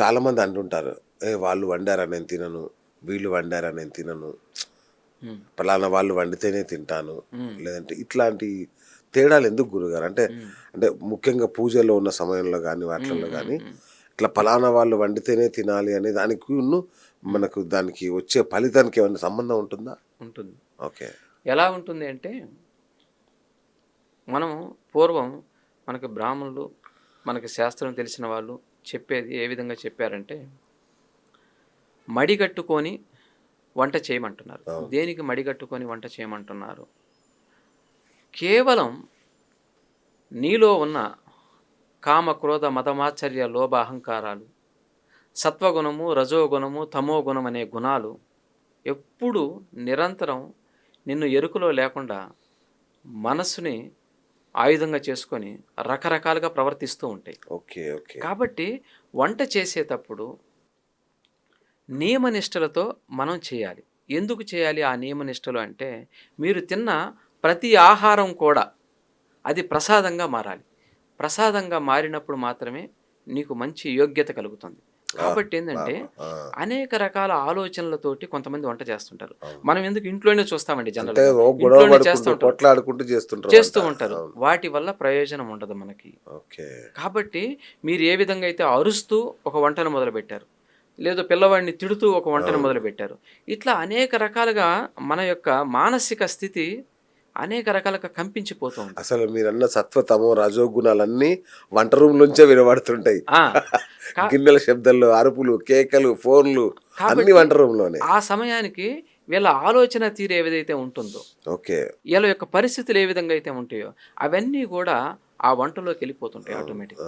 చాలామంది అంటుంటారు ఏ వాళ్ళు వండారా నేను తినను. వీళ్ళు వండారా నేను తినను. పలానా వాళ్ళు వండితేనే తింటాను. లేదంటే ఇట్లాంటి తేడాలు ఎందుకు గురుగారు? అంటే అంటే ముఖ్యంగా పూజలో ఉన్న సమయంలో కానీ వాటిల్లో కానీ ఇట్లా పలానా వాళ్ళు వండితేనే తినాలి అనే దానికి మనకు దానికి వచ్చే ఫలితానికి ఏమైనా సంబంధం ఉంటుందా? ఉంటుంది. ఓకే. ఎలా ఉంటుంది అంటే మనం పూర్వం మనకి బ్రాహ్మణులు మనకి శాస్త్రం తెలిసిన వాళ్ళు చెప్పేది ఏ విధంగా చెప్పారంటే మడిగట్టుకొని వంట చేయమంటున్నారు. దేనికి మడిగట్టుకొని వంట చేయమంటున్నారు కేవలం నీలో ఉన్న కామ క్రోధ మతమాచర్య లోభ అహంకారాలు సత్వగుణము రజోగుణము తమోగుణం అనే గుణాలు ఎప్పుడు నిరంతరం నిన్ను ఎరుకలో లేకుండా మనస్సుని ఆయుధంగా చేసుకొని రకరకాలుగా ప్రవర్తిస్తూ ఉంటాయి. Okay okay. కాబట్టి వంట చేసేటప్పుడు నియమనిష్టలతో మనం చేయాలి. ఎందుకు చేయాలి ఆ నియమనిష్టలు అంటే మీరు తిన్న ప్రతి ఆహారం కూడా అది ప్రసాదంగా మారాలి. ప్రసాదంగా మారినప్పుడు మాత్రమే నీకు మంచి యోగ్యత కలుగుతుంది. కాబట్టి ఏంటంటే అనేక రకాల ఆలోచనలతోటి కొంతమంది వంట చేస్తుంటారు. మనం ఎందుకు ఇంట్లోనే చూస్తామండి జనరల్ చేస్తూ ఉంటారు. వంట. ఉంటారు. అవును. వాటి వల్ల ప్రయోజనం ఉండదు మనకి. కాబట్టి మీరు ఏ విధంగా అయితే అరుస్తూ ఒక వంటను మొదలుపెట్టారు లేదు పిల్లవాడిని తిడుతూ ఒక వంటను మొదలుపెట్టారు ఇట్లా అనేక రకాలుగా మన యొక్క మానసిక స్థితి అనేక రకాలుగా కంపించిపోతూ ఉంటుంది అసలు మీరన్న సత్వ తమో రజో గుణాలన్నీ వంట రూమ్ నుంచే వినబడుతుంటాయి. గిన్నెల శబ్దాలు అరుపులు కేకలు ఫోన్లు అన్ని వంట రూమ్లోనే ఆ సమయానికి వీళ్ళ ఆలోచన తీరు ఏదైతే ఉంటుందో ఓకే. వీళ్ళ యొక్క పరిస్థితులు ఏ విధంగా అయితే ఉంటాయో అవన్నీ కూడా ఆ వంటలోకి వెళ్ళిపోతుంటాయి ఆటోమేటిక్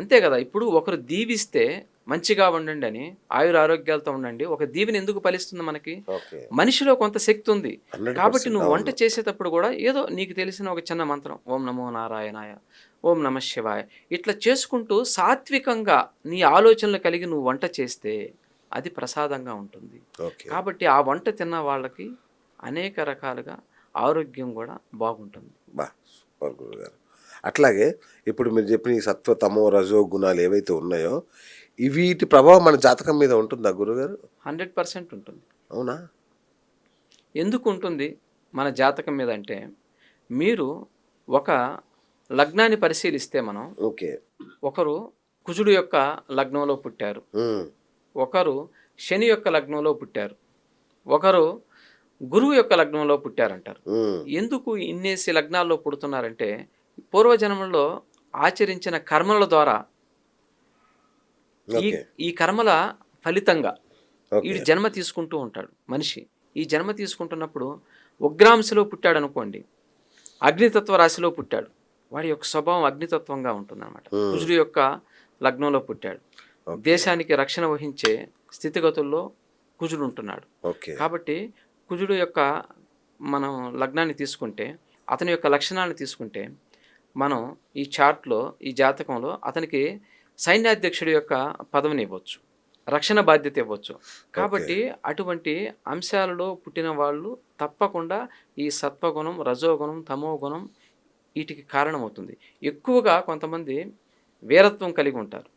అంతే కదా ఇప్పుడు ఒకరు దీవిస్తే మంచిగా ఉండండి అని ఆయుర ఆరోగ్యాలతో ఉండండి ఒక దీవెని ఎందుకు ఫలిస్తుంది మనకి? మనిషిలో కొంత శక్తి ఉంది. 100% కాబట్టి నువ్వు. వంట చేసేటప్పుడు కూడా ఏదో నీకు తెలిసిన ఒక చిన్న మంత్రం ఓం నమో నారాయణాయ ఓం నమ శివాయ ఇట్లా చేసుకుంటూ సాత్వికంగా నీ ఆలోచనలు కలిగి నువ్వు వంట చేస్తే అది ప్రసాదంగా ఉంటుంది. కాబట్టి ఆ వంట తిన్న వాళ్ళకి అనేక రకాలుగా ఆరోగ్యం కూడా బాగుంటుంది. బా సూపర్ గురుగారు. అట్లాగే ఇప్పుడు మీరు చెప్పిన ఈ సత్వ తమో రజో గుణాలు ఏవైతే ఉన్నాయో వీటి ప్రభావం మన జాతకం మీద ఉంటుందా గురుగారు? హండ్రెడ్ పర్సెంట్ ఉంటుంది. అవునా? ఎందుకు ఉంటుంది మన జాతకం మీద అంటే మీరు ఒక లగ్నాన్ని పరిశీలిస్తే మనం ఓకే. ఒకరు కుజుడు యొక్క లగ్నంలో పుట్టారు. ఒకరు శని యొక్క లగ్నంలో పుట్టారు. ఒకరు గురువు యొక్క లగ్నంలో పుట్టారంటారు. ఎందుకు ఇన్నేసి లగ్నాల్లో పుడుతున్నారంటే పూర్వజన్మలో ఆచరించిన కర్మల ద్వారా ఈ ఈ కర్మల ఫలితంగా వీడు జన్మ తీసుకుంటూ ఉంటాడు మనిషి. ఈ జన్మ తీసుకుంటున్నప్పుడు ఉగ్రాంశలో పుట్టాడు అనుకోండి అగ్నితత్వ రాశిలో పుట్టాడు. వాడి యొక్క స్వభావం అగ్నితత్వంగా ఉంటుందన్నమాట. Hmm. కుజుడు యొక్క లగ్నంలో పుట్టాడు. దేశానికి రక్షణ వహించే స్థితిగతుల్లో కుజుడు ఉంటున్నాడు. ఓకే. కాబట్టి కుజుడు యొక్క మనం లగ్నాన్ని తీసుకుంటే అతని యొక్క లక్షణాలను తీసుకుంటే మనం ఈ చార్ట్లో ఈ జాతకంలో అతనికి సైన్యాధ్యక్షుడి యొక్క పదవిని ఇవ్వచ్చు. రక్షణ బాధ్యత ఇవ్వచ్చు. కాబట్టి అటువంటి అంశాలలో పుట్టిన వాళ్ళు తప్పకుండా ఈ సత్వగుణం రజోగుణం తమోగుణం వీటికి కారణమవుతుంది. ఎక్కువగా కొంతమంది వీరత్వం కలిగి ఉంటారు.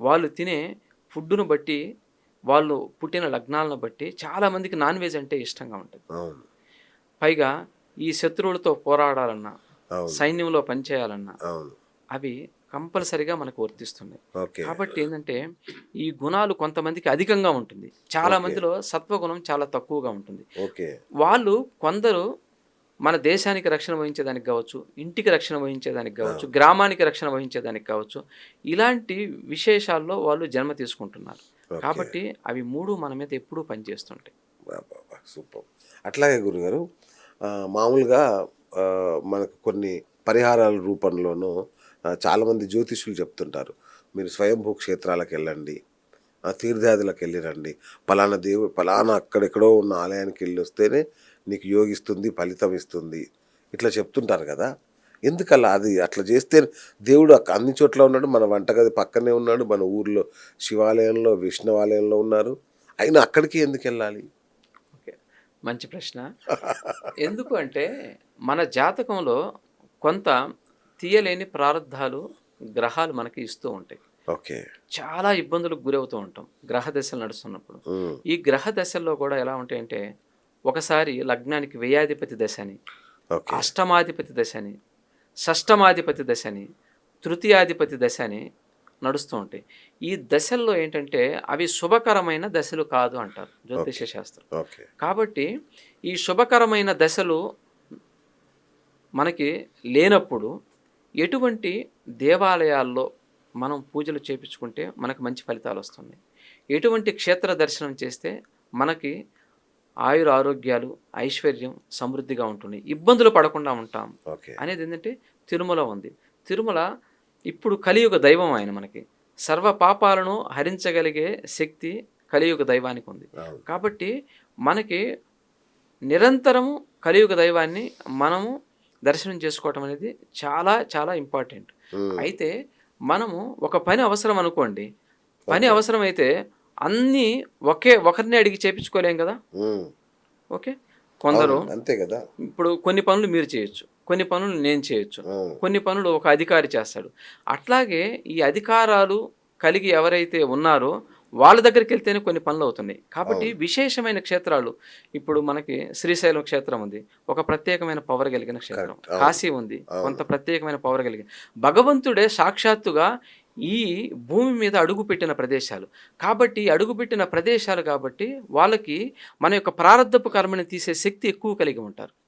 వాళ్ళు తినే ఫుడ్డును బట్టి వాళ్ళు పుట్టిన లగ్నాలను బట్టి చాలామందికి నాన్ వెజ్ అంటే ఇష్టంగా ఉంటుంది. పైగా ఈ శత్రువులతో పోరాడాలన్నా సైన్యంలో పనిచేయాలన్నా అవి కంపల్సరిగా మనకు వర్తిస్తున్నాయి. కాబట్టి ఏంటంటే ఈ గుణాలు కొంతమందికి అధికంగా ఉంటుంది. చాలా మందిలో సత్వగుణం చాలా తక్కువగా ఉంటుంది. ఓకే. వాళ్ళు కొందరు మన దేశానికి రక్షణ వహించేదానికి కావచ్చు ఇంటికి రక్షణ వహించేదానికి కావచ్చు గ్రామానికి రక్షణ వహించేదానికి కావచ్చు ఇలాంటి విశేషాల్లో వాళ్ళు జన్మ తీసుకుంటున్నారు. కాబట్టి అవి మూడు మన మీద ఎప్పుడూ పనిచేస్తుంటాయి. సూపర్. అట్లాగే గురుగారు మామూలుగా మనకు కొన్ని పరిహారాల రూపంలోనూ చాలామంది జ్యోతిష్యులు చెప్తుంటారు. మీరు స్వయంభూ క్షేత్రాలకు వెళ్ళండి ఆ, తీర్థయాదులకు వెళ్ళి రండి పలానా దేవుడు పలానా అక్కడెక్కడో ఉన్న ఆలయానికి వెళ్ళి వస్తేనే నీకు యోగిస్తుంది ఫలితం ఇస్తుంది. ఇట్లా చెప్తుంటారు కదా. ఎందుకలా అది? అట్లా చేస్తే దేవుడు అన్ని చోట్ల ఉన్నాడు మన వంటగది పక్కనే ఉన్నాడు మన ఊర్లో శివాలయంలో విష్ణువాలయంలో ఉన్నారు. అయినా అక్కడికి ఎందుకు వెళ్ళాలి? ఓకే. మంచి ప్రశ్న. ఎందుకు అంటే మన జాతకంలో కొంత తీయలేని ప్రారంధాలు గ్రహాలు మనకి ఇస్తూ ఉంటాయి. ఓకే. చాలా ఇబ్బందులకు గురవుతూ ఉంటాం గ్రహ దశలు నడుస్తున్నప్పుడు. ఈ గ్రహ దశల్లో కూడా ఎలా ఉంటాయంటే ఒకసారి లగ్నానికి వ్యయాధిపతి దశ అని అష్టమాధిపతి దశ అని షష్టమాధిపతి దశ అని తృతీయాధిపతి దశ అని నడుస్తూ ఉంటాయి. ఈ దశల్లో ఏంటంటే అవి శుభకరమైన దశలు కాదు అంటారు జ్యోతిష శాస్త్రం. కాబట్టి ఈ శుభకరమైన దశలు మనకి లేనప్పుడు ఎటువంటి దేవాలయాల్లో మనం పూజలు చేపించుకుంటే మనకు మంచి ఫలితాలు వస్తున్నాయి. ఎటువంటి క్షేత్ర దర్శనం చేస్తే మనకి ఆయుర ఆరోగ్యాలు ఐశ్వర్యం సమృద్ధిగా ఉంటుంది ఇబ్బందులు పడకుండా ఉంటాం ఓకే. అనేది ఏంటంటే తిరుమల ఉంది. తిరుమల ఇప్పుడు కలియుగ దైవం ఆయన మనకి. సర్వ పాపాలను హరించగలిగే శక్తి కలియుగ దైవానికి ఉంది. కాబట్టి మనకి నిరంతరము కలియుగ దైవాన్ని మనము దర్శనం చేసుకోవటం అనేది చాలా చాలా ఇంపార్టెంట్. అయితే మనము ఒక పని అవసరం అనుకోండి. పని అవసరం అయితే అన్నీ ఒకే ఒకరిని అడిగి చేపించుకోలేం కదా? ఓకే? కొందరు అంతే కదా? ఇప్పుడు కొన్ని పనులు మీరు చేయొచ్చు. కొన్ని పనులు నేను చేయొచ్చు. కొన్ని పనులు ఒక అధికారి చేస్తాడు. అట్లాగే ఈ అధికారాలు కలిగి ఎవరైతే ఉన్నారో వాళ్ళ దగ్గరికి వెళ్తేనే కొన్ని పనులు అవుతున్నాయి. కాబట్టి విశేషమైన క్షేత్రాలు ఇప్పుడు మనకి శ్రీశైలం క్షేత్రం ఉంది. ఒక ప్రత్యేకమైన పవర్ కలిగిన క్షేత్రం. కాశీ ఉంది. కొంత ప్రత్యేకమైన పవర్ కలిగిన. భగవంతుడే సాక్షాత్తుగా ఈ భూమి మీద అడుగుపెట్టిన ప్రదేశాలు. కాబట్టి అడుగుపెట్టిన ప్రదేశాలు కాబట్టి వాళ్ళకి మన యొక్క ప్రారంధపు కర్మని తీసే శక్తి ఎక్కువ కలిగి ఉంటారు.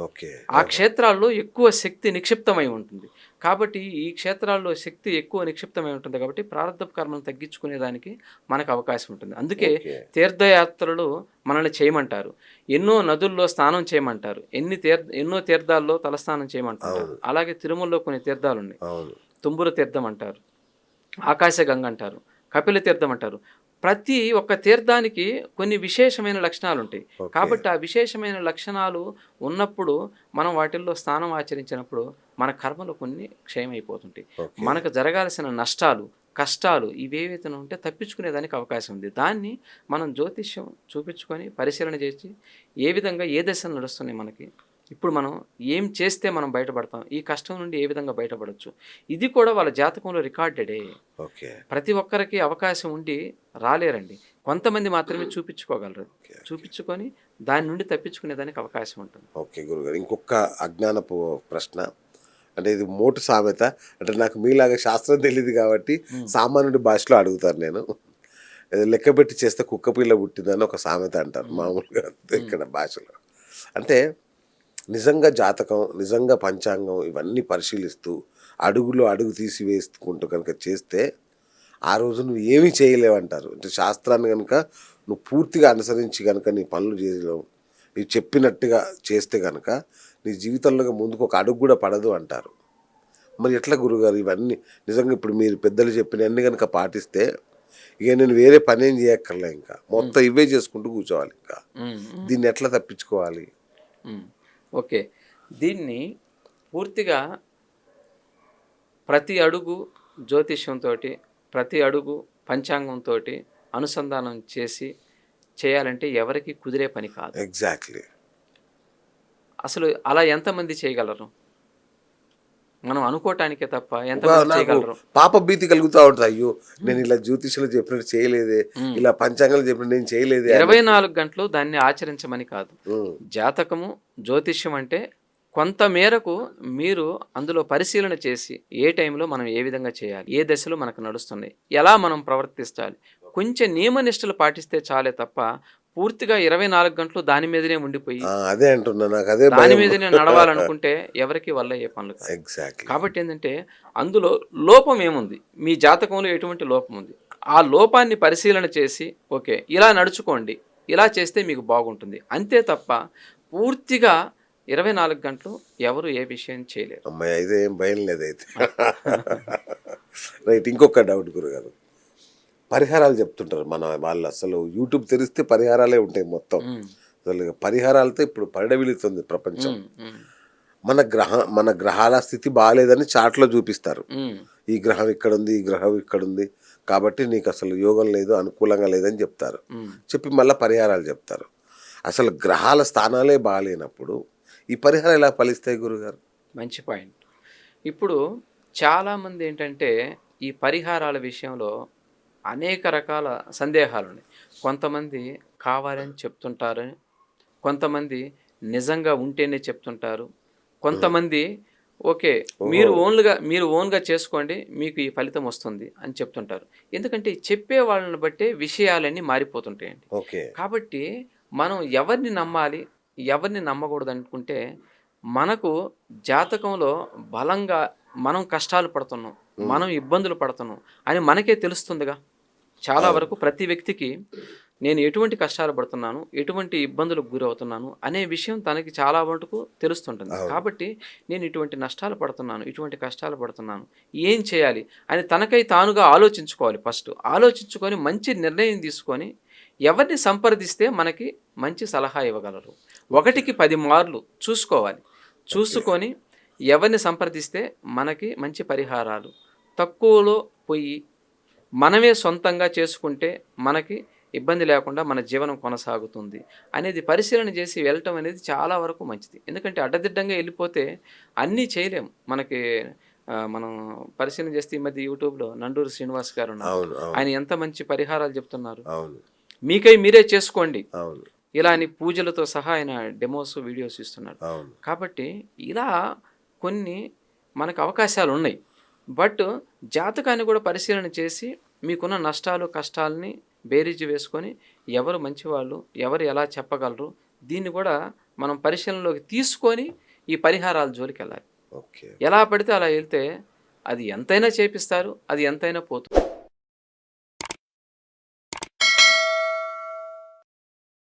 ఓకే. ఆ క్షేత్రాల్లో ఎక్కువ శక్తి నిక్షిప్తమై ఉంటుంది. కాబట్టి ఈ క్షేత్రాల్లో శక్తి ఎక్కువ నిక్షిప్తమై ఉంటుంది కాబట్టి ప్రారంభ కర్మను తగ్గించుకునేదానికి మనకు అవకాశం ఉంటుంది. అందుకే. తీర్థయాత్రలు మనల్ని చేయమంటారు. ఎన్నో నదుల్లో స్నానం చేయమంటారు. ఎన్ని తీర్థ ఎన్నో తీర్థాల్లో తలస్నానం చేయమంటారు. అలాగే తిరుమలలో కొన్ని తీర్థాలు ఉన్నాయి. తుంబుర తీర్థం అంటారు. ఆకాశగంగ అంటారు. కపిల తీర్థం అంటారు. ప్రతి ఒక్క తీర్థానికి కొన్ని విశేషమైన లక్షణాలు ఉంటాయి. కాబట్టి ఆ విశేషమైన లక్షణాలు ఉన్నప్పుడు మనం వాటిల్లో స్నానం ఆచరించినప్పుడు మన కర్మలు కొన్ని క్షయమైపోతుంటాయి. మనకు జరగాల్సిన నష్టాలు కష్టాలు ఇవేవైతే ఉంటే తప్పించుకునేదానికి అవకాశం ఉంది దాన్ని మనం జ్యోతిష్యం చూపించుకొని పరిశీలన చేసి ఏ విధంగా ఏ దశలు నడుస్తున్నాయి మనకి ఇప్పుడు మనం ఏం చేస్తే మనం బయటపడతాం? ఈ కష్టం నుండి ఏ విధంగా బయటపడవచ్చు ఇది కూడా వాళ్ళ జాతకంలో రికార్డెడే. ఓకే. ప్రతి ఒక్కరికి అవకాశం ఉండి రాలేరండి. కొంతమంది మాత్రమే చూపించుకోగలరు. చూపించుకొని దాని నుండి తప్పించుకునేదానికి అవకాశం ఉంటుంది. ఓకే గురుగారు. ఇంకొక అజ్ఞానపు ప్రశ్న. అంటే ఇది మోటు సామెత. అంటే నాకు మీలాగా శాస్త్రం తెలియదు కాబట్టి సామాన్యుడి భాషలో అడుగుతాను నేను. లెక్క పెట్టి చేస్తే కుక్క పిల్ల పుట్టిందని ఒక సామెత అంటారు మామూలుగా ఇక్కడ భాషలో. అంటే నిజంగా జాతకం నిజంగా పంచాంగం ఇవన్నీ పరిశీలిస్తూ అడుగులో అడుగు తీసి వేసుకుంటూ కనుక చేస్తే ఆ రోజు నువ్వు ఏమీ చేయలేవంటారు. అంటే శాస్త్రాన్ని కనుక నువ్వు పూర్తిగా అనుసరించి కనుక నీ పనులు చేయలేవు. నీవు చెప్పినట్టుగా చేస్తే కనుక నీ జీవితంలో ముందుకు ఒక అడుగు కూడా పడదు అంటారు. మరి ఎట్లా గురుగారు ఇవన్నీ నిజంగా ఇప్పుడు మీరు పెద్దలు చెప్పినవన్నీ కనుక పాటిస్తే ఇక నేను వేరే పని ఏం చేయక్కర్లే ఇంకా. మొత్తం ఇవే చేసుకుంటూ కూర్చోవాలి ఇంకా. దీన్ని ఎట్లా తప్పించుకోవాలి. ఓకే. దీన్ని పూర్తిగా ప్రతి అడుగు జ్యోతిష్యంతో ప్రతి అడుగు పంచాంగంతో అనుసంధానం చేసి చేయాలంటే ఎవరికి కుదిరే పని కాదు. ఎగ్జాక్ట్లీ అసలు అలా ఎంతమంది చేయగలరు? మనం అనుకోవటానికే తప్ప చేయగలరు? పాప భీతి కలుగుతూ ఉంటుంది. అయ్యో నేను ఇలా జ్యోతిష్యులు చెప్పినట్టు చేయలేదే. ఇలా పంచాంగాలు చెప్పినట్టు నేను చేయలేదే ఇరవై నాలుగు గంటలు దాన్ని ఆచరించమని కాదు. జాతకము జ్యోతిష్యం అంటే కొంత మేరకు మీరు అందులో పరిశీలన చేసి ఏ టైంలో మనం ఏ విధంగా చేయాలి ఏ దశలో మనకు నడుస్తున్నాయి ఎలా మనం ప్రవర్తించాలి కొంచెం నియమనిష్టలు పాటిస్తే చాలే తప్ప పూర్తిగా ఇరవై నాలుగు గంటలు దాని మీదనే ఉండిపోయి అదే అంటున్నా నాకు అదే దాని మీదనే నడవాలనుకుంటే ఎవరికి వల్ల ఏ పనులు కాదు. ఎగ్జాక్ట్లీ కాబట్టి ఏంటంటే అందులో లోపం ఏముంది? మీ జాతకంలో ఎటువంటి లోపం ఉంది? ఆ లోపాన్ని పరిశీలన చేసి ఓకే ఇలా నడుచుకోండి ఇలా చేస్తే మీకు బాగుంటుంది. అంతే తప్ప పూర్తిగా ఇరవై నాలుగు గంటలు ఎవరు ఏ విషయం చేయలేరు. అమ్మాయి అయితే ఏం భయం లేదు అయితే. రైట్ ఇంకొక డౌట్ గురుగారు. పరిహారాలు చెప్తుంటారు. మన వాళ్ళు అసలు యూట్యూబ్ తెరిస్తే పరిహారాలే ఉంటాయి మొత్తం. అసలు పరిహారాలతో ఇప్పుడు పరిడవిలుతుంది ప్రపంచం. మన గ్రహ మన గ్రహాల స్థితి బాగాలేదని చాట్లో చూపిస్తారు. ఈ గ్రహం ఇక్కడ ఉంది ఈ గ్రహం ఇక్కడ ఉంది కాబట్టి నీకు అసలు యోగం లేదు అనుకూలంగా లేదని చెప్తారు. చెప్పి మళ్ళీ పరిహారాలు చెప్తారు. అసలు గ్రహాల స్థానాలే బాగాలేనప్పుడు ఈ పరిహారం ఎలా ఫలిస్తాయి గురుగారు? మంచి పాయింట్. ఇప్పుడు చాలామంది ఏంటంటే ఈ పరిహారాల విషయంలో అనేక రకాల సందేహాలు ఉన్నాయి కొంతమంది కావాలని చెప్తుంటారు కొంతమంది నిజంగా ఉంటేనే చెప్తుంటారు కొంతమంది ఓకే మీరు ఓన్గా మీరు ఓన్గా చేసుకోండి మీకు ఈ ఫలితం వస్తుంది అని చెప్తుంటారు. ఎందుకంటే చెప్పే వాళ్ళని బట్టే విషయాలన్నీ మారిపోతుంటాయండి. కాబట్టి మనం ఎవరిని నమ్మాలి ఎవరిని నమ్మకూడదు అనుకుంటే మనకు జాతకంలో బలంగా మనం కష్టాలు పడుతున్నాం మనం ఇబ్బందులు పడుతున్నాం అని మనకే తెలుస్తుందిగా. చాలా వరకు ప్రతి వ్యక్తికి నేను ఎటువంటి కష్టాలు పడుతున్నాను ఎటువంటి ఇబ్బందులకు గురవుతున్నాను అనే విషయం తనకి చాలా మటుకు తెలుస్తుంటుంది. కాబట్టి నేను ఇటువంటి నష్టాలు పడుతున్నాను ఇటువంటి కష్టాలు పడుతున్నాను ఏం చేయాలి అని తనకై తానుగా ఆలోచించుకోవాలి ఫస్ట్. ఆలోచించుకొని మంచి నిర్ణయం తీసుకొని ఎవరిని సంప్రదిస్తే మనకి మంచి సలహా ఇవ్వగలరు. ఒకటికి పది మార్లు చూసుకోవాలి. చూసుకొని ఎవరిని సంప్రదిస్తే మనకి మంచి పరిహారాలు. తక్కువలో పోయి మనమే సొంతంగా చేసుకుంటే మనకి ఇబ్బంది లేకుండా మన జీవనం కొనసాగుతుంది అనేది పరిశీలన చేసి వెళ్ళటం అనేది చాలా వరకు మంచిది. ఎందుకంటే అడ్డదిడ్డంగా వెళ్ళిపోతే అన్నీ చేయలేం. మనకి మనం పరిశీలన చేస్తే ఈ మధ్య యూట్యూబ్లో నండూరు శ్రీనివాస్ గారు ఉన్నారు. ఆయన ఎంత మంచి పరిహారాలు చెప్తున్నారు. మీకై మీరే చేసుకోండి. ఇలా అని పూజలతో సహా ఆయన డెమోస్ వీడియోస్ ఇస్తున్నాడు. అవును. కాబట్టి ఇలా కొన్ని మనకు అవకాశాలు ఉన్నాయి బట్ జాతకాన్ని కూడా పరిశీలన చేసి మీకున్న నష్టాలు కష్టాలని బేరీజు వేసుకొని ఎవరు మంచివాళ్ళు ఎవరు ఎలా చెప్పగలరు దీన్ని కూడా మనం పరిశీలనలోకి తీసుకొని ఈ పరిహారాల జోలికి వెళ్ళాలి ఓకే. ఎలా పడితే అలా వెళ్తే అది ఎంతైనా చేపిస్తారు అది ఎంతైనా పోతుంది.